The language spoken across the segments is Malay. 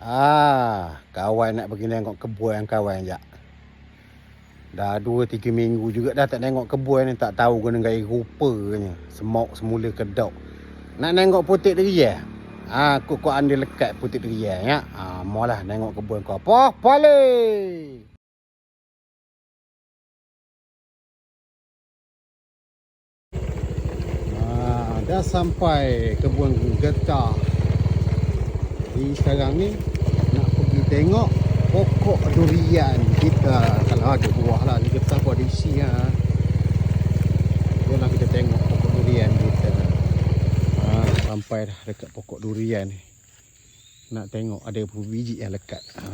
Ah, kawan nak pergi tengok kebun kawan jak. Dah 2 3 minggu juga dah tak tengok kebun ni tak tahu guna gaya rupanya. Semok semula kedok. Nak tengok putih deria. Ah, aku kau anda lekat putih deria ya. Ah, maulah tengok kebun kau. Apa? Balik. Ah, dah sampai kebun getah. Jadi sekarang ni nak pergi tengok pokok durian kita kalau ada buah lah ni getah buat isi ha. Jomlah kita tengok pokok durian kita. Ha, sampai dah dekat pokok durian ni. Nak tengok ada berapa biji yang lekat. Ha.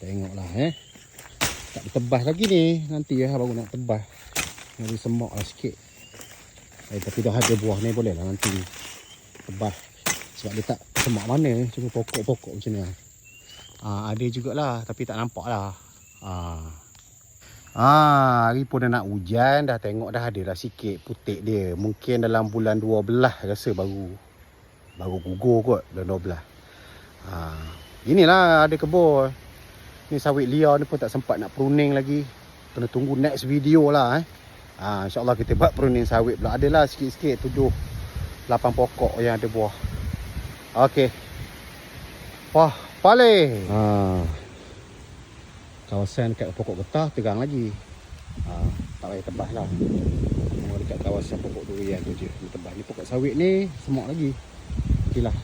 Tengoklah eh. Tak ditebas lagi ni. Nanti ya baru nak tebas. Nanti semak lah sikit. Eh, tapi dah ada buah ni boleh lah nanti tebas. Sebab dia tak semak mana. Cuma pokok-pokok macam ni. Ah, ada jugalah tapi tak nampak lah. Ah. Ah, hari pun dah nak hujan. Dah tengok dah ada lah sikit putik dia. Mungkin dalam bulan 12 rasa baru baru gugur kot bulan 12. Ah, inilah ada kebun. Ni sawit liar ni pun tak sempat nak pruning lagi. Kena tunggu next video lah eh. Ha, InsyaAllah kita buat pruning sawit pula. Adalah sikit-sikit tujuh lapan pokok yang ada buah. Okey. Wah, pale. Ha. Kawasan dekat pokok getah tegang lagi. Ha, tak payah tebas lah. Cuma dekat kawasan pokok durian tu je. Ni tebas. Ni pokok sawit ni semok lagi. Okeylah.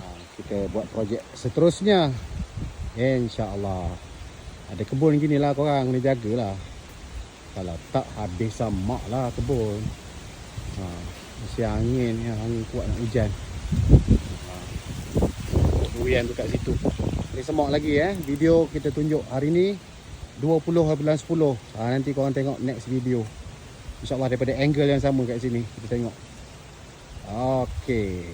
Ha, kita buat projek seterusnya. InsyaAllah. Ada kebun gini lah korang ni jagalah. Kalau tak habis sama lah kebun. Ha, mesti angin ya, angin kuat nak hujan. Durian kat situ. Ni semak lagi eh. Video kita tunjuk hari ni 20 bulan 10. Ha, nanti korang tengok next video. InsyaAllah daripada angle yang sama kat sini. Kita tengok. Okey.